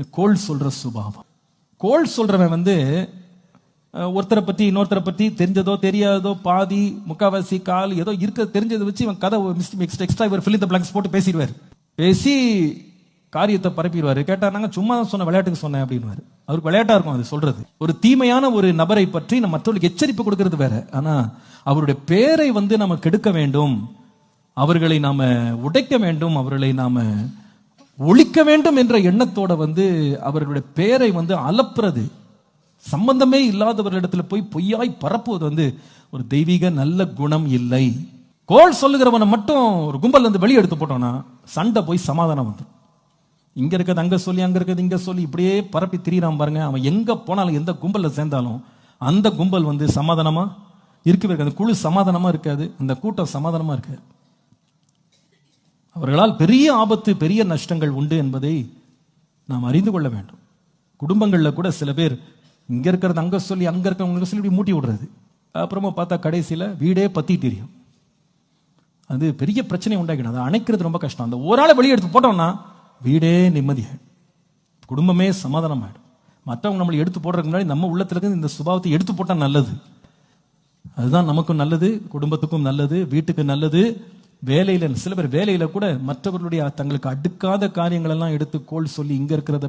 இந்த கோள் சொல்ற சுபாவம். கோல் சொல்றவன் வந்து ஒருத்தரை பத்தி இன்னொருத்தரை பத்தி தெரிஞ்சதோ தெரியாததோ பாதி முக்காவாசி கால் ஏதோ இருக்க தெரிஞ்சதை வச்சு இவன் கதை எக்ஸ்ட்ரா இவர் ஃபில் த பிளாங்க்ஸ் போட்டு பேசிடுவார். பேசி காரியத்தை பரப்பிடுவாரு. கேட்டா நாங்க சும்மா தான் சொன்ன விளையாட்டுக்கு சொன்னேன் அப்படின்னு அவருக்கு விளையாட்டா இருக்கும் அது சொல்றது. ஒரு தீமையான ஒரு நபரை பற்றி நம்ம மற்றவர்களுக்கு எச்சரிப்பு கொடுக்கறது வேற. ஆனா அவருடைய பேரை வந்து நம்ம கெடுக்க வேண்டும். அவர்களை நாம உடைக்க வேண்டும். அவர்களை நாம ஒழிக்க வேண்டும் என்ற எண்ணத்தோட வந்து அவர்களுடைய பெயரை வந்து அலப்புறது. சம்பந்தமே இல்லாதவர்களிடத்துல போய் பொய்யாய் பரப்புவது வந்து ஒரு தெய்வீக நல்ல குணம் இல்லை. கோல் சொல்லுகிறவனை மட்டும் ஒரு கும்பல் வந்து வெளியே எடுத்து போட்டோம்னா சண்டை போய் சமாதானம் வந்துடும் இங்க இருக்கிறது அங்க சொல்லி அங்க இருக்கிறது இங்க சொல்லி இப்படியே பரப்பி திரியிறான் பாருங்க. அவன் எங்க போனாலும் எந்த கும்பல்ல சேர்ந்தாலும் அந்த கும்பல் வந்து சமாதானமா? இருக்கவே இருக்காது குழு சமாதானமா இருக்காது. அந்த கூட்டம் சமாதானமா இருக்காது. அவர்களால் பெரிய ஆபத்து பெரிய நஷ்டங்கள் உண்டு என்பதை நாம் அறிந்து கொள்ள வேண்டும். குடும்பங்களில் கூட சில பேர் இங்கே இருக்கிறது அங்கே சொல்லி அங்கே இருக்கிறவங்க சொல்லி இப்படி மூட்டி விடுறது. அப்புறமா பார்த்தா கடைசியில் வீடே பற்றி தெரியும். அது பெரிய பிரச்சனை உண்டாக்கிடும் அதை அணைக்கிறது ரொம்ப கஷ்டம். அந்த ஒரு ஆளை வெளியே எடுத்து போட்டோம்னா வீடே நிம்மதியாயிடும். குடும்பமே சமாதானமாகிடும் மற்றவங்க நம்மளை எடுத்து போடுறதுக்கு முன்னாடி நம்ம உள்ளத்துல இருந்து இந்த சுபாவத்தை எடுத்து போட்டால் நல்லது. அதுதான் நமக்கும் நல்லது குடும்பத்துக்கும் நல்லது வீட்டுக்கு நல்லது. வேலையில சில பேர் வேலையில கூட மற்றவர்களுடைய தங்களுக்கு அடுக்காத காரியங்கள் எல்லாம் எடுத்து கோல் சொல்லி இங்க இருக்கிறத